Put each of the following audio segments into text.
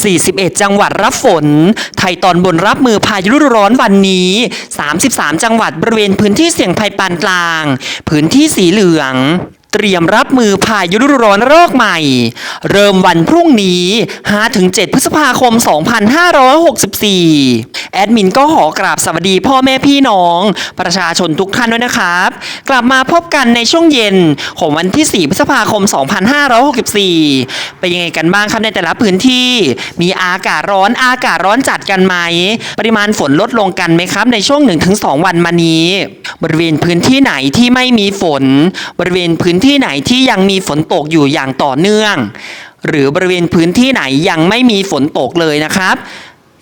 41 จังหวัดรับฝน ไทยตอนบนรับมือพายุฤดูร้อนวันนี้ 33 จังหวัดบริเวณพื้นที่เสี่ยงภัยปานกลาง พื้นที่สีเหลือง เตรียมรับมือพายุฤดูร้อนระลอกใหม่ เริ่มวันพรุ่งนี้ 5-7 พฤษภาคม 2564 แอดมินก็ขอกราบสวัสดีพ่อแม่พี่น้อง ประชาชนทุกท่านด้วยนะครับ กลับมาพบกันในช่วงเย็น ของวันที่ 4 พฤษภาคม 2564 เป็นยังไงกันบ้างครับในแต่ละพื้นที่ มีอากาศร้อนอากาศร้อนจัดกันไหม ปริมาณฝนลดลงกันไหมครับ ในช่วง 1-2 วันมานี้ บริเวณพื้นที่ไหนที่ไม่มีฝน บริเวณพื้นที่ไหนที่ยังมีฝนตกอยู่อย่างต่อเนื่อง หรือบริเวณพื้นที่ไหนยังไม่มีฝนตกเลยนะครับ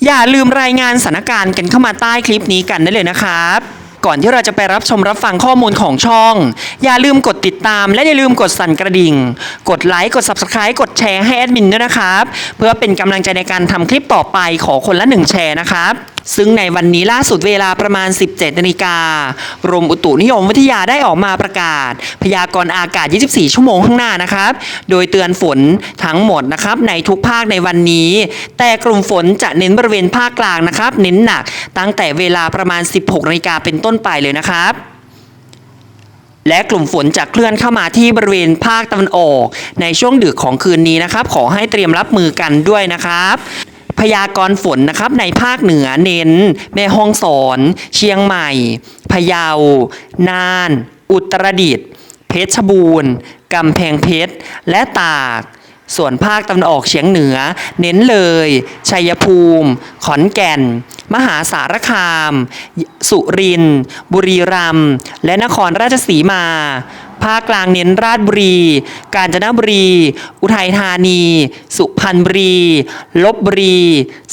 อย่าลืมรายงานสถานการณ์กันเข้ามาใต้คลิปนี้กันได้เลยนะครับ ก่อนที่เราจะไปรับชมรับฟังข้อมูลของช่อง อย่าลืมกดติดตาม และอย่าลืมกดสั่นกระดิ่ง กดไลค์กด Subscribe กดแชร์ให้แอดมินด้วยนะครับ เพื่อเป็นกำลังใจในการทำคลิปต่อไปขอคนละหนึ่งแชร์นะครับซึ่งในวันนี้ล่าสุดเวลาประมาณ 17นาฬิกากรมอุตุนิยมวิทยาได้ออกมาประกาศ พยากรณ์อากาศ 24 ชั่วโมงข้างหน้านะครับ โดยเตือนฝนทั้งหมดนะครับในทุกภาคในวันนี้ แต่กลุ่มฝนจะเน้นบริเวณภาคกลางนะครับ เน้นหนักตั้งแต่เวลาประมาณ 16นาฬิกาเป็นต้นไปเลยนะครับ และกลุ่มฝนจะเคลื่อนเข้ามาที่บริเวณภาคตะวันออก ในช่วงดึกของคืนนี้นะครับ ขอให้เตรียมรับมือกันด้วยนะครับพยากรณ์ฝนนะครับในภาคเหนือเน้น แม่ฮ่องสอน เชียงใหม่ พะเยา น่าน อุตรดิตถ์เพชรบูรณ์กำแพงเพชร และตาก ส่วนภาคตะวันออกเฉียงเหนือ เน้นเลย ชัยภูมิ ขอนแก่น มหาสารคาม สุรินทร์บุรีรัมย์และนครราชสีมา ภาคกลางเน้นราชบุรี กาญจนบุรี อุทัยธานี สุพรรณบุรี ลบบุรี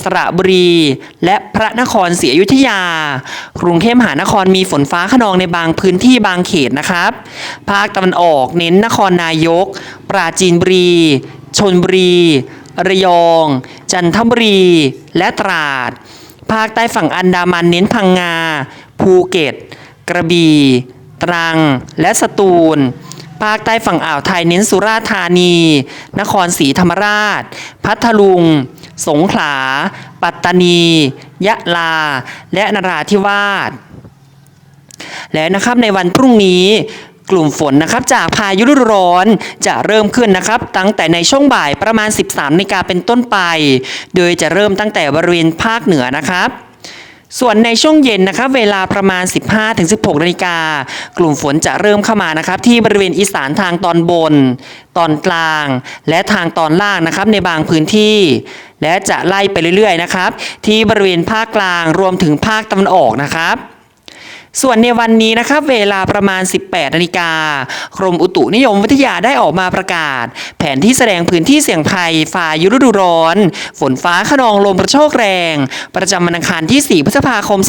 สระบุรี และพระนครศรีอยุธยา กรุงเทพมหานครมีฝนฟ้าขนองในบางพื้นที่บางเขตนะครับ ภาคตะวันออกเน้นนครนายก ปราจีนบุรี ชนบุรี ระยอง จันทบุรี และตราด ภาคใต้ฝั่งอันดามันเน้นพังงา ภูเก็ต กระบี่ ตรัง และสตูล ภาคใต้ฝั่งอ่าวไทยเน้นสุราษฎร์ธานี นครศรีธรรมราช พัทลุง สงขลา ปัตตานี ยะลา และนราธิวาสและนะครับในวันพรุ่งนี้ กลุ่มฝนนะครับจากพายุฤดูร้อนจะเริ่มขึ้นนะครับ ตั้งแต่ในช่วงบ่ายประมาณ 13นาฬิกาเป็นต้นไป โดยจะเริ่มตั้งแต่บริเวณภาคเหนือนะครับส่วนในช่วงเย็นนะครับเวลาประมาณ 15-16นาฬิกากลุ่มฝนจะเริ่มเข้ามานะครับ ที่บริเวณอีสานทางตอนบน ตอนกลาง และทางตอนล่างนะครับในบางพื้นที่ และจะไล่ไปเรื่อยๆนะครับ ที่บริเวณภาคกลางรวมถึงภาคตะวันออกนะครับ ส่วนในวันนี้นะครับเวลาประมาณ 18นาฬิกากรมอุตุนิยมวิทยาได้ออกมาประกาศ แผนที่แสดงพื้นที่เสี่ยงภัยฝ่ายุฤดูร้อน ฝนฟ้าขนองลมกระโชกแรง ประจำวันอังคารที่ 4 พฤษภาคม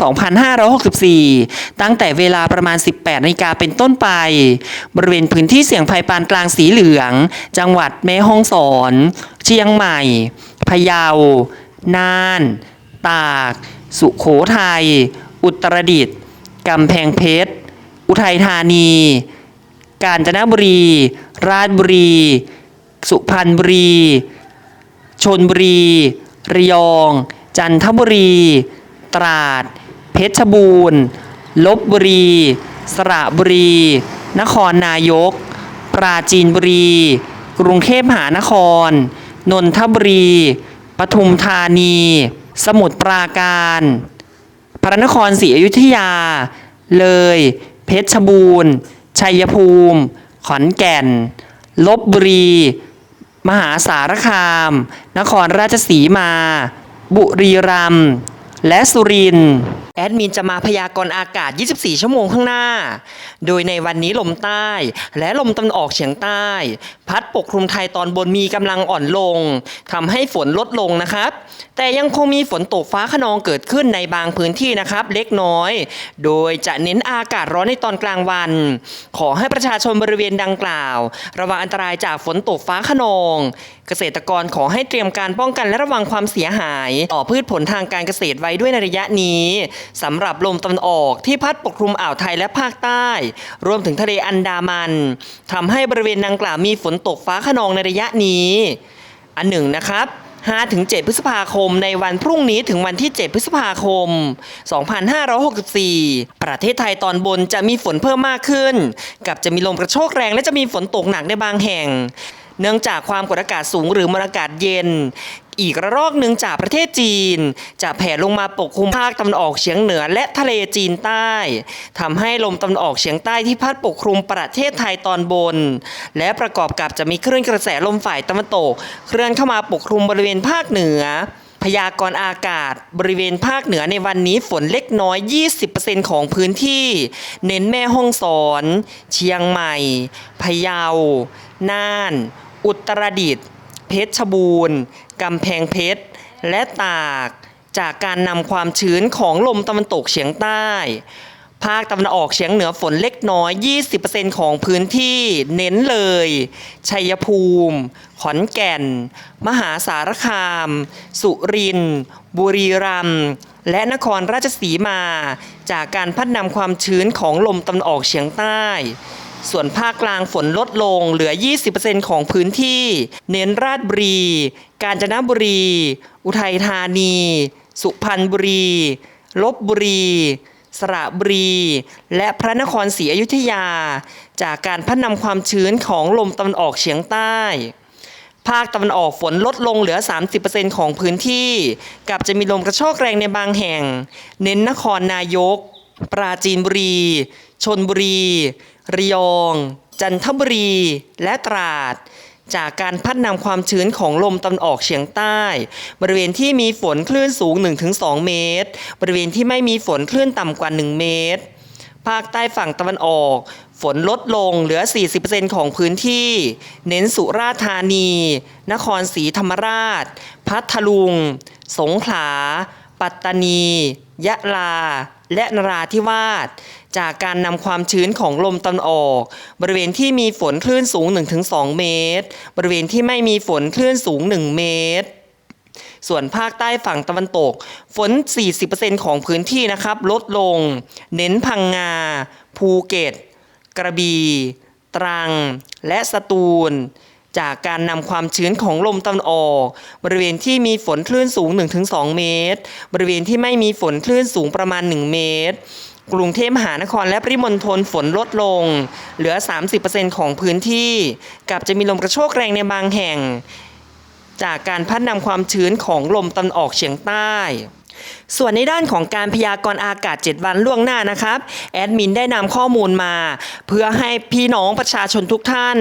2564 ตั้งแต่เวลาประมาณ 18นาฬิกาเป็นต้นไป บริเวณพื้นที่เสี่ยงภัยปานกลางสีเหลือง จังหวัดแม่ฮ่องสอน เชียงใหม่ พะเยา น่าน ตาก สุโขทัย อุตรดิตถ์ กำแพงเพชร อุทัยธานี กาญจนบุรี ราชบุรี สุพรรณบุรี ชนบุรี ระยอง จันทบุรี ตราด เพชรบูรณ์ ลบบุรี สระบุรี นครนายก ปราจีนบุรี กรุงเทพมหานคร นนทบุรี ปทุมธานี สมุทรปราการ ระนครศรีอยุธยา เลย เพชรบูรณ์ ชัยภูมิ ขอนแก่น ลบบุรี มหาสารคาม นครราชสีมา บุรีรัมย์และสุรินทร์ แอดมินจะมาพยากรณ์อากาศ 24 ชั่วโมงข้างหน้า โดยในวันนี้ลมใต้และลมตะวันออกเฉียงใต้ พัดปกคลุมไทยตอนบนมีกำลังอ่อนลงทำให้ฝนลดลงนะครับ แต่ยังคงมีฝนตกฟ้าขนองเกิดขึ้นในบางพื้นที่นะครับ เล็กน้อย โดยจะเน้นอากาศร้อนในตอนกลางวัน ขอให้ประชาชนบริเวณดังกล่าว ระวังอันตรายจากฝนตกฟ้าขนอง เกษตรกรขอให้เตรียมการป้องกันและระวังความเสียหาย ต่อพืชผลทางการเกษตรไว้ด้วยในระยะนี้สำหรับลมตะวันออกที่พัดปกคลุมอ่าวไทยและภาคใต้ รวมถึงทะเลอันดามันทำให้บริเวณดังกล่าวมีฝนตกฟ้าขนองในระยะนี้ อันหนึ่งนะครับ5-7 พฤษภาคม ในวันพรุ่งนี้ถึงวันที่ 7 พฤษภาคม 2564 ประเทศไทยตอนบนจะมีฝนเพิ่มมากขึ้น กับจะมีลมกระโชกแรงและจะมีฝนตกหนักในบางแห่ง เนื่องจากความกดอากาศสูงหรือมวลอากาศเย็น อีกระลอกหนึ่งจากประเทศจีน จะแผ่ลงมาปกคลุมภาคตะวันออกเฉียงเหนือและทะเลจีนใต้ทำให้ลมตะวันออกเฉียงใต้ที่พัดปกคลุมประเทศไทยตอนบน และประกอบกับจะมีคลื่นกระแสลมฝ่ายตะวันตก เคลื่อนเข้ามาปกคลุมบริเวณภาคเหนือพยากรณ์อากาศบริเวณภาคเหนือในวันนี้ฝนเล็กน้อย 20%ของพื้นที่ เน้นแม่ฮ่องสอน เชียงใหม่ พะเยา น่าน อุตรดิตถ์ เพชรบูรณ์กำแพงเพชร และตาก จากการนำความชื้นของลมตะวันตกเฉียงใต้ ภาคตะวันออกเฉียงเหนือฝนเล็กน้อย 20%ของพื้นที่เน้นเลย ชัยภูมิ ขอนแก่น มหาสารคาม สุรินทร์บุรีรัมย์และนครราชสีมา จากการพัดนำความชื้นของลมตะวันออกเฉียงใต้ ส่วนภาคกลางฝนลดลงเหลือ 20%ของพื้นที่ เน้นราชบุรี กาญจนบุรี อุทัยธานี สุพรรณบุรี ลบบุรี สระบุรี และพระนครศรีอยุธยา จากการพัดนำความชื้นของลมตะวันออกเฉียงใต้ ภาคตะวันออกฝนลดลงเหลือ 30%ของพื้นที่ กับจะมีลมกระโชกแรงในบางแห่ง เน้นนครนายก ปราจีนบุรี ชนบุรี ระยอง จันทบุรี และตราด จากการพัดนำความชื้นของลมตะวันออกเฉียงใต้ บริเวณที่มีฝนคลื่นสูง 1-2 เมตร บริเวณที่ไม่มีฝนคลื่นต่ำกว่า 1 เมตร ภาคใต้ฝั่งตะวันออก ฝนลดลงเหลือ 40%ของพื้นที่ เน้นสุราษฎร์ธานี นครศรีธรรมราช พัทลุง สงขลา ปัตตานี ยะลา และนราธิวาสจากการนำความชื้นของลมตะวันออก บริเวณที่มีฝนคลื่นสูง 1-2 เมตร บริเวณที่ไม่มีฝนคลื่นสูง 1 เมตร ส่วนภาคใต้ฝั่งตะวันตก ฝน 40%ของพื้นที่นะครับ ลดลง เน้นพังงา ภูเก็ต กระบี่ ตรัง และสตูล จากการนำความชื้นของลมตะวันออก บริเวณที่มีฝนคลื่นสูง 1-2 เมตร บริเวณที่ไม่มีฝนคลื่นสูงประมาณ 1 เมตร กรุงเทพมหานครและปริมณฑลฝนลดลง เหลือ 30%ของพื้นที่ กับจะมีลมกระโชกแรงในบางแห่ง จากการพัดนำความชื้นของลมตะวันออกเฉียงใต้ ส่วนในด้านของการพยากรณ์อากาศ 7 วันล่วงหน้านะครับแอดมินได้นำข้อมูลมา เพื่อให้พี่น้องประชาชนทุกท่าน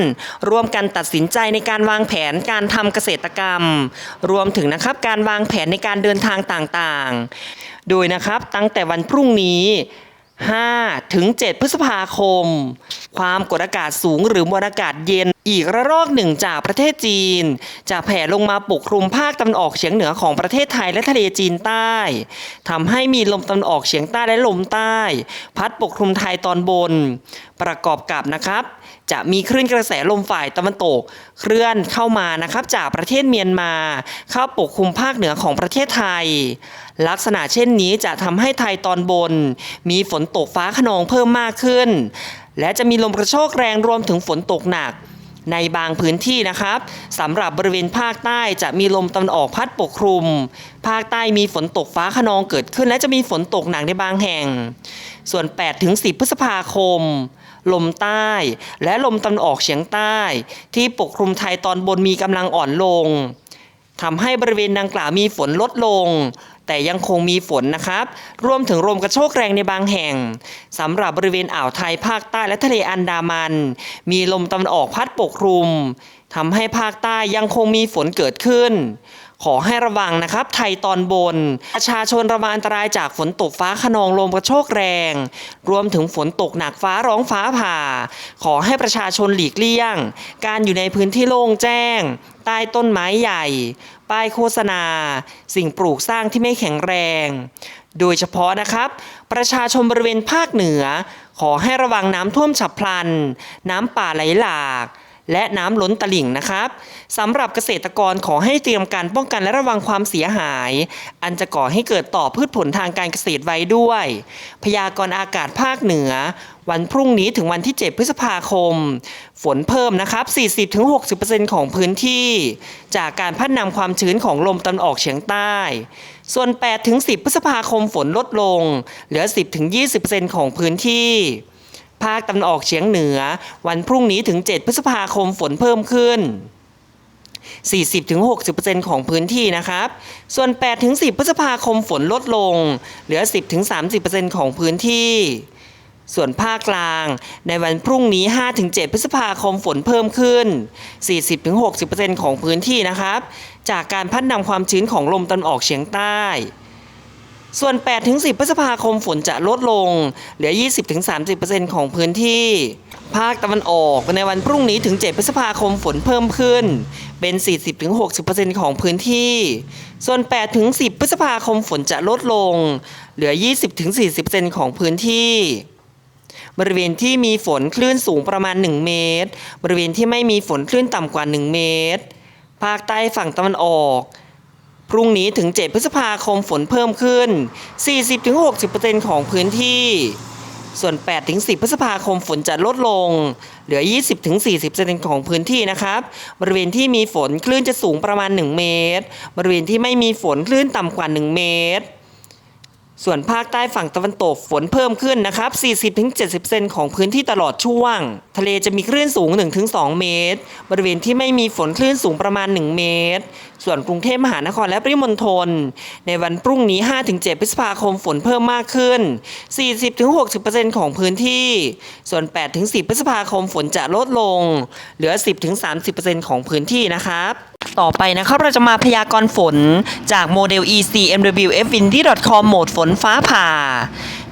ร่วมกันตัดสินใจในการวางแผนการทำเกษตรกรรม รวมถึงนะครับการวางแผนในการเดินทางต่างๆ โดยนะครับตั้งแต่วันพรุ่งนี้ 5ถึง7พฤษภาคม ความกดอากาศสูงหรือมวลอากาศเย็นอีกระลอกหนึ่งจากประเทศจีน จะแผ่ลงมาปกคลุมภาคตะวันออกเฉียงเหนือของประเทศไทยและทะเลจีนใต้ทำให้มีลมตะวันออกเฉียงใต้และลมใต้ พัดปกคลุมไทยตอนบน ประกอบกับนะครับ จะมีคลื่นกระแสลมฝ่ายตะวันตก เคลื่อนเข้ามานะครับ จากประเทศเมียนมา เข้าปกคลุมภาคเหนือของประเทศไทย ลักษณะเช่นนี้จะทำให้ไทยตอนบน มีฝนตกฟ้าขนองเพิ่มมากขึ้น และจะมีลมกระโชกแรงรวมถึงฝนตกหนักในบางพื้นที่นะครับสำหรับบริเวณภาคใต้จะมีลมตะวันออกพัดปกคลุม ภาคใต้มีฝนตกฟ้าขนองเกิดขึ้น และจะมีฝนตกหนักในบางแห่ง ส่วน8ถึง10 พฤษภาคม ลมใต้ และลมตะวันออกเฉียงใต้ ที่ปกคลุมไทยตอนบนมีกำลังอ่อนลงทำให้บริเวณดังกล่าวมีฝนลดลง แต่ยังคงมีฝนนะครับ รวมถึงลมกระโชกแรงในบางแห่งสำหรับบริเวณอ่าวไทยภาคใต้และทะเลอันดามัน มีลมตะวันออกพัดปกคลุมทำให้ภาคใต้ยังคงมีฝนเกิดขึ้น ขอให้ระวังนะครับ ไทยตอนบน ประชาชนระวังอันตรายจากฝนตกฟ้าขนองลมกระโชกแรง รวมถึงฝนตกหนักฟ้าร้องฟ้าผ่า ขอให้ประชาชนหลีกเลี่ยง การอยู่ในพื้นที่โล่งแจ้ง ใต้ต้นไม้ใหญ่ ป้ายโฆษณา สิ่งปลูกสร้างที่ไม่แข็งแรง โดยเฉพาะนะครับ ประชาชนบริเวณภาคเหนือ ขอให้ระวังน้ำท่วมฉับพลัน น้ำป่าไหลหลาก และน้ำล้นตลิ่งนะครับสำหรับเกษตรกรขอให้เตรียมการป้องกันและระวังความเสียหาย อันจะก่อให้เกิดต่อพืชผลทางการเกษตรไว้ด้วย พยากรณ์อากาศภาคเหนือ วันพรุ่งนี้ถึงวันที่ 7 พฤษภาคม ฝนเพิ่มนะครับ 40-60%ของพื้นที่ จากการพัดนำความชื้นของลมตะวันออกเฉียงใต้ ส่วน 8-10 พฤษภาคมฝนลดลง เหลือ 10-20%ของพื้นที่ ภาคตะวันออกเฉียงเหนือ วันพรุ่งนี้ถึง 7 พฤษภาคมฝนเพิ่มขึ้น 40-60%ของพื้นที่นะครับ ส่วน 8-10 พฤษภาคมฝนลดลง เหลือ 10-30%ของพื้นที่ส่วนภาคกลางในวันพรุ่งนี้ 5-7 พฤษภาคมฝนเพิ่มขึ้น 40-60%ของพื้นที่นะครับ จากการพัดนำความชื้นของลมตะวันออกเฉียงใต้ ส่วน 8-10 พฤษภาคมฝนจะลดลง เหลือ 20-30%ของพื้นที่ ภาคตะวันออกในวันพรุ่งนี้ถึง 7 พฤษภาคมฝนเพิ่มขึ้น เป็น 40-60%ของพื้นที่ ส่วน 8-10 พฤษภาคมฝนจะลดลง เหลือ 20-40%ของพื้นที่ บริเวณที่มีฝนคลื่นสูงประมาณ 1 เมตร บริเวณที่ไม่มีฝนคลื่นต่ำกว่า 1 เมตร ภาคใต้ฝั่งตะวันออก พรุ่งนี้ถึง 7 พฤษภาคมฝนเพิ่มขึ้น 40-60%ของพื้นที่ ส่วน 8-10 พฤษภาคมฝนจะลดลง เหลือ 20-40%ของพื้นที่นะครับ บริเวณที่มีฝนคลื่นจะสูงประมาณ 1 เมตร บริเวณที่ไม่มีฝนคลื่นต่ำกว่า 1 เมตร ส่วนภาคใต้ฝั่งตะวันตกฝนเพิ่มขึ้นนะครับ 40-70%ของพื้นที่ตลอดช่วง ทะเลจะมีคลื่นสูง 1-2 เมตร บริเวณที่ไม่มีฝนคลื่นสูงประมาณ 1 เมตรส่วนกรุงเทพมหานครและปริมณฑลในวันพรุ่งนี้ 5-7 พฤษภาคมฝนเพิ่มมากขึ้น 40-60%ของพื้นที่ ส่วน 8-10 พฤษภาคมฝนจะลดลง เหลือ 10-30%ของพื้นที่นะครับต่อไปนะครับเราจะมาพยากรณ์ฝนจากโมเดล EC MWF Windy.com โหมดฝนฟ้าผ่า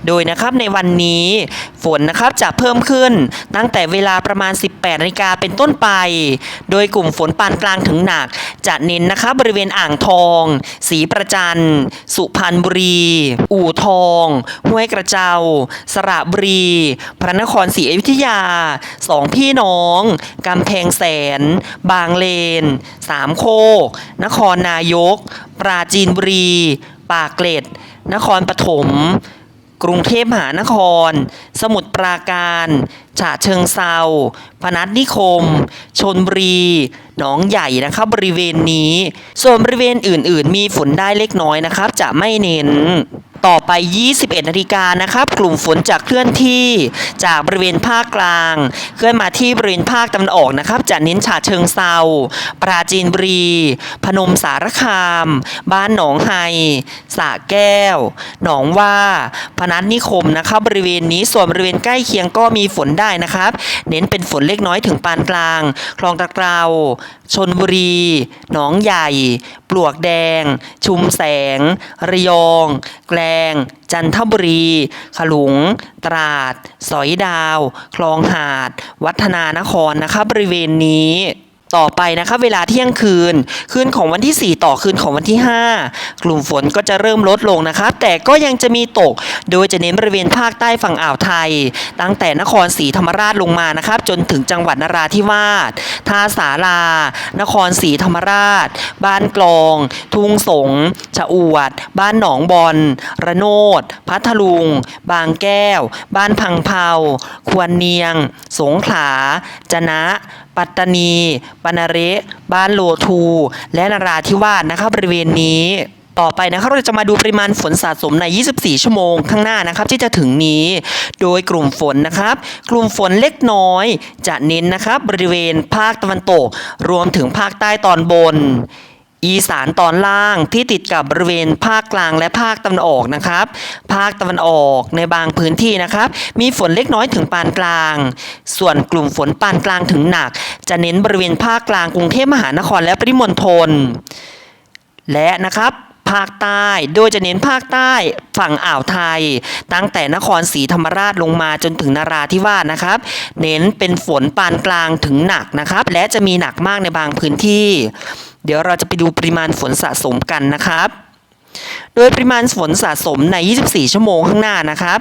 โดยนะครับในวันนี้ฝนนะครับจะเพิ่มขึ้นตั้งแต่เวลาประมาณ 18นาฬิกาเป็นต้นไป โดยกลุ่มฝนปานกลางถึงหนัก จะเน้นนะครับบริเวณอ่างทองศรีประจัน สุพรรณบุรี อู่ทอง ห้วยกระเจ้าสระบุรี พระนครศรีอยุธยา สองพี่น้อง กำแพงแสน บางเลน สามโคก นครนายก ปราจีนบุรี ปากเกร็ด นครปฐม กรุงเทพมหานคร สมุทรปราการ ฉะเชิงเซาพนัสนิคม ชนบุรี หนองใหญ่นะครับบริเวณนี้ ส่วนบริเวณอื่น ๆ มีฝนได้เล็กน้อยนะครับ จะไม่เน้น ต่อไป 21 นาฬิกานะครับ กลุ่มฝนจะเคลื่อนที่จากบริเวณภาคกลาง เคลื่อนมาที่บริเวณภาคตะวันออกนะครับ จะเน้นฉะเชิงเซาปราจีนบุรี พนมสารคาม บ้านหนองไฮสระแก้ว หนองว่าพนัสนิคมนะครับ บริเวณนี้ส่วนบริเวณใกล้เคียงก็มีฝนได้นะครับ เน้นเป็นฝนเล็กน้อยถึงปานกลาง คลองตะเกราชนบุรี หนองใหญ่ ลวกแดง ชุมแสง ระยอง แกลง จันทบุรี ขลุง ตราด สอยดาว คลองหาด วัฒนานครนะคะบริเวณนี้ ต่อไปนะครับเวลาเที่ยงคืน คืนของวันที่ 4 ต่อคืนของวันที่ 5 กลุ่มฝนก็จะเริ่มลดลงนะครับ แต่ก็ยังจะมีตก โดยจะเน้นบริเวณภาคใต้ฝั่งอ่าวไทย ตั้งแต่นครศรีธรรมราชลงมานะครับ จนถึงจังหวัดนราธิวาสท่าสารานครศรีธรรมราช บ้านกลอง ทุ่งสงชะอวด บ้านหนองบอนระโนด พัทลุง บางแก้ว บ้านพังเผาควรเนียง สงขลาจะนะ ปัตตานีปานาเระบ้านโลทู และนราธิวาสนะครับบริเวณนี้ต่อไปนะครับเราจะมาดูปริมาณฝนสะสมใน 24 ชั่วโมงข้างหน้านะครับที่จะถึงนี้ โดยกลุ่มฝนนะครับ กลุ่มฝนเล็กน้อย จะเน้นนะครับบริเวณภาคตะวันตก รวมถึงภาคใต้ตอนบน อีสานตอนล่างที่ติดกับบริเวณภาคกลางและภาคตะวันออกนะครับ ภาคตะวันออกในบางพื้นที่นะครับ มีฝนเล็กน้อยถึงปานกลาง ส่วนกลุ่มฝนปานกลางถึงหนัก จะเน้นบริเวณภาคกลางกรุงเทพมหานครและปริมณฑลและนะครับ ภาคใต้ โดยจะเน้นภาคใต้ฝั่งอ่าวไทย ตั้งแต่นครศรีธรรมราชลงมาจนถึงนราธิวาสนะครับ เน้นเป็นฝนปานกลางถึงหนักนะครับ และจะมีหนักมากในบางพื้นที่ เดี๋ยวเราจะไปดูปริมาณฝนสะสมกันนะครับ โดยปริมาณฝนสะสมใน 24 ชั่วโมงข้างหน้านะครับ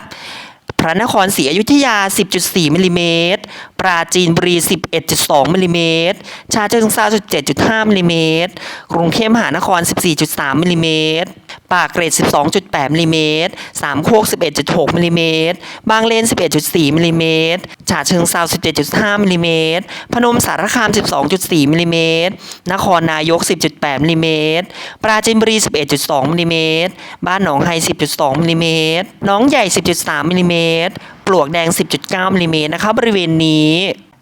ระนครศรีอยุธยา 10.4มิลลิเมตร ปราจีนบุรี 11.2มิลลิเมตร ชาเชิงเทรา7.5มิลลิเมตร กรุงเทพมหานคร 14.3มิลลิเมตร ปากเกร็ด12.8มิลลิเมตรสามโคก 11.6มิลลิเมตรบางเลน 11.4มิลลิเมตรฉะเชิงเทรา17.5มิลลิเมตรพนมสารคาม 12.4มิลลิเมตรนครนายก 10.8มิลลิเมตรปราจีนบุรี 11.2มิลลิเมตรบ้านหนองไฮ 10.2มิลลิเมตรน้องใหญ่ 10.3มิลลิเมตรปลวกแดง 10.9มิลลิเมตรนะครับบริเวณนี้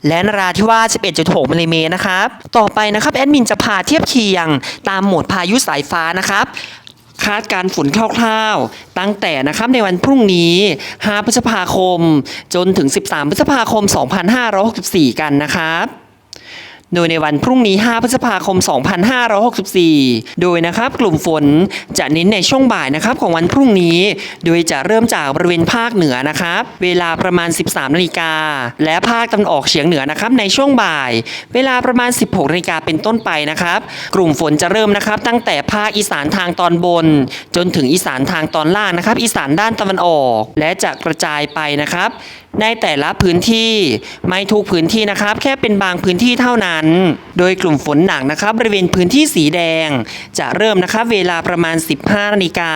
และนราธิวาส11.6มิลลิเมตรนะครับ ต่อไปนะครับ แอดมินจะพาเทียบเคียงตามโหมดพายุสายฟ้านะครับ คาดการฝนคร่าวๆ ตั้งแต่นะครับในวันพรุ่งนี้ 5 พฤษภาคม จนถึง 13 พฤษภาคม 2564 กันนะครับ โดยในวันพรุ่งนี้ 5 พฤษภาคม 2564 โดยนะครับกลุ่มฝนจะเน้นในช่วงบ่ายนะครับของวันพรุ่งนี้ โดยจะเริ่มจากบริเวณภาคเหนือนะครับ เวลาประมาณ 13นาฬิกาและภาคตะวันออกเฉียงเหนือนะครับในช่วงบ่าย เวลาประมาณ 16นาฬิกาเป็นต้นไปนะครับ กลุ่มฝนจะเริ่มนะครับ ตั้งแต่ภาคอีสานทางตอนบน จนถึงอีสานทางตอนล่างนะครับ อีสานด้านตะวันออก และจะกระจายไปนะครับในแต่ละพื้นที่ไม่ทุกพื้นที่นะครับ แค่เป็นบางพื้นที่เท่านั้นโดยกลุ่มฝนหนักนะครับบริเวณพื้นที่สีแดง จะเริ่มนะครับเวลาประมาณ 15นาฬิกา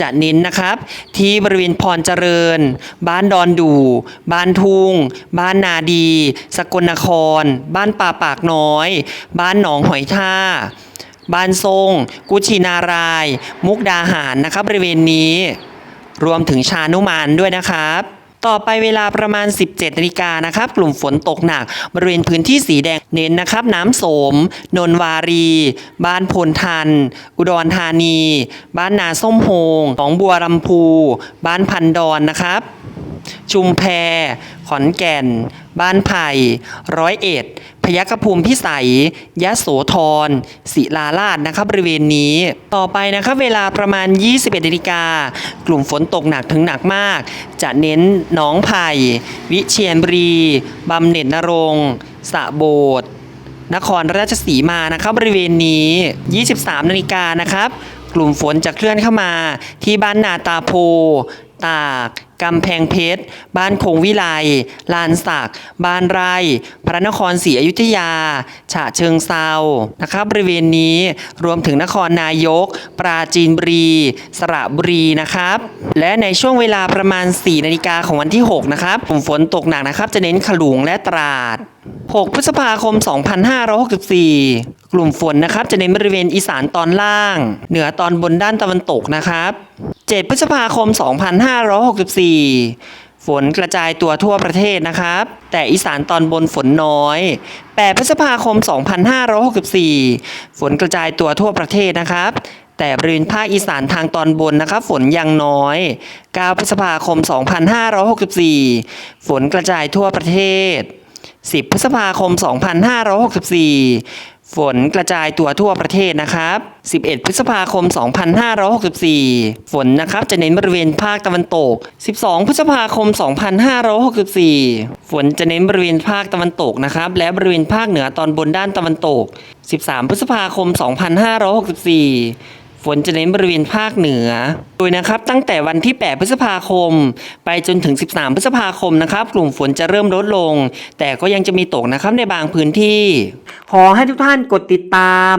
จะเน้นนะครับ ที่บริเวณพรเจริญ บ้านดอนดู บ้านทุ่ง บ้านนาดี สกลนคร บ้านป่าปากน้อย บ้านหนองหอยท่า บ้านทรง กุชินาราย มุกดาหารนะครับบริเวณนี้ รวมถึงชานุมานด้วยนะครับ ต่อไปเวลาประมาณ 17นาฬิกานะครับ กลุ่มฝนตกหนัก บริเวณพื้นที่สีแดงเน้นนะครับ น้ำโสม นนวารี บ้านพลทัน อุดรธานี บ้านนาส้มโฮงหนองบัวลำพู บ้านพันดอนนะครับ ชุมแพ ขอนแก่น บ้านไผ่ร้อยเอ็ด พยัคฆภูมิพิสัย ยะโสธรศิลาลาดนะครับบริเวณนี้ ต่อไปนะครับเวลาประมาณ 21นาฬิกา กลุ่มฝนตกหนักถึงหนักมาก จะเน้นหนองไผ่ วิเชียรบุรี บำเหน็จนรงสระโบดนครราชสีมานะครับบริเวณนี้ 23นาฬิกานะครับ กลุ่มฝนจะเคลื่อนเข้ามา ที่บ้านนาตาโพ ตาก กำแพงเพชร บ้านคงวิไล ลานสักบ้านไร่ พระนครศรีอยุธยา ฉะเชิงเซานะครับบริเวณนี้รวมถึงนครนายก ปราจีนบุรี สระบุรีนะครับ และในช่วงเวลาประมาณ 4 นาฬิกาของวันที่ 6 นะครับกลุ่มฝนตกหนักนะครับ จะเน้นขลุงและตราด 6 พฤษภาคม 2564 กลุ่มฝนนะครับ จะเน้นบริเวณอีสานตอนล่าง เหนือตอนบนด้านตะวันตกนะครับ 7 พฤษภาคม 2564ฝนกระจายตัวทั่วประเทศนะครับ แต่อีสานตอนบนฝนน้อย 8 พฤษภาคม 2564 ฝนกระจายตัวทั่วประเทศนะครับ แต่บริเวณภาคอีสานทางตอนบนนะครับ ฝนยังน้อย 9 พฤษภาคม 2564 ฝนกระจายทั่วประเทศ 10 พฤษภาคม 2564 ฝนกระจายตัวทั่วประเทศนะครับ 11 พฤษภาคม 2564 ฝนนะครับจะเน้นบริเวณภาคตะวันตก 12 พฤษภาคม 2564 ฝนจะเน้นบริเวณภาคตะวันตกนะครับ และบริเวณภาคเหนือตอนบนด้านตะวันตก 13 พฤษภาคม 2564 ฝนจะเน้นบริเวณภาคเหนือ โดยนะครับตั้งแต่วันที่ 8 พฤษภาคม ไปจนถึง 13 พฤษภาคมนะครับ กลุ่มฝนจะเริ่มลดลง แต่ก็ยังจะมีตกนะครับในบางพื้นที่ ขอให้ทุกท่านกดติดตาม